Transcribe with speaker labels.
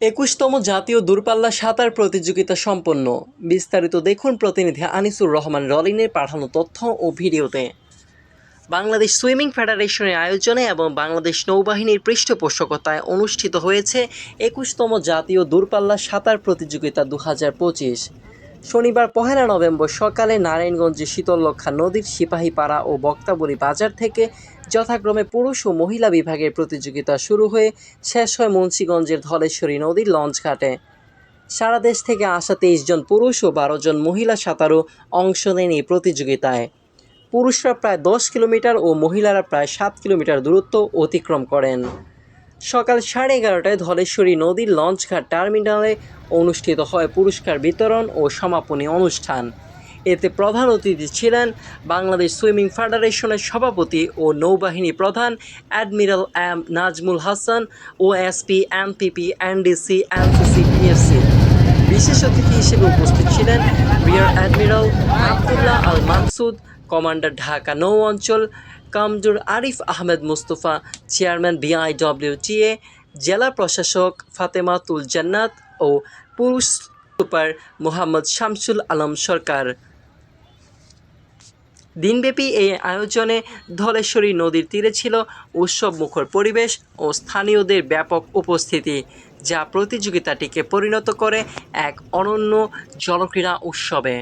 Speaker 1: একুশতম জাতীয় দূরপাল্লা সাঁতার প্রতিযোগিতা সম্পন্ন। বিস্তারিত দেখুন প্রতিনিধি আনিসুর রহমান রলিনের পাঠানো তথ্য ও ভিডিওতে। বাংলাদেশ সুইমিং ফেডারেশনের আয়োজনে এবং বাংলাদেশ নৌবাহিনীর পৃষ্ঠপোষকতায় অনুষ্ঠিত হয়েছে একুশতম জাতীয় দূরপাল্লা সাঁতার প্রতিযোগিতা দু হাজার পঁচিশ। শনিবার পহেলা নভেম্বর সকালে নারায়ণগঞ্জে শীতলক্ষা নদীর সিপাহীপাড়া ও বক্তাবলী বাজার থেকে যথাক্রমে পুরুষ ও মহিলা বিভাগের প্রতিযোগিতা শুরু হয়ে শেষ হয় মুন্সীগঞ্জের ধলেশ্বরী নদীর লঞ্চঘাটে সারা দেশ থেকে আসা তেইশ জন পুরুষ ও বারো জন মহিলা সাঁতারু অংশ নেন এই প্রতিযোগিতায়। পুরুষরা প্রায় দশ কিলোমিটার ও মহিলারা প্রায় সাত কিলোমিটার দূরত্ব অতিক্রম করেন। সকাল সাড়ে এগারোটায় ধলেশ্বরী নদীর লঞ্চঘাট টার্মিনালে অনুষ্ঠিত হয় পুরস্কার বিতরণ ও সমাপনী অনুষ্ঠান। এতে প্রধান অতিথি ছিলেন বাংলাদেশ সুইমিং ফেডারেশনের সভাপতি ও নৌবাহিনী প্রধান admiral M Nazmul Hasan O SP, MPP, NDC NCC PSC. বিশেষ অতিথি হিসেবে উপস্থিত ছিলেন rear admiral Abdullah Al Mansud commander Dhaka নৌ অঞ্চল কামজুর আরিফ আহমেদ মুস্তফা, চেয়ারম্যান বিআইডব্লিউটিএ জেলা প্রশাসক ফাতেমাতুল জান্নাত ও পুরুষ সুপার মোহাম্মদ শামসুল আলম সরকার। দিনব্যাপী এই আয়োজনে ধলেশ্বরী নদীর তীরে ছিল উৎসবমুখর পরিবেশ ও স্থানীয়দের ব্যাপক উপস্থিতি, যা প্রতিযোগিতাটিকে পরিণত করে এক অনন্য জনক্রীড়া উৎসবে।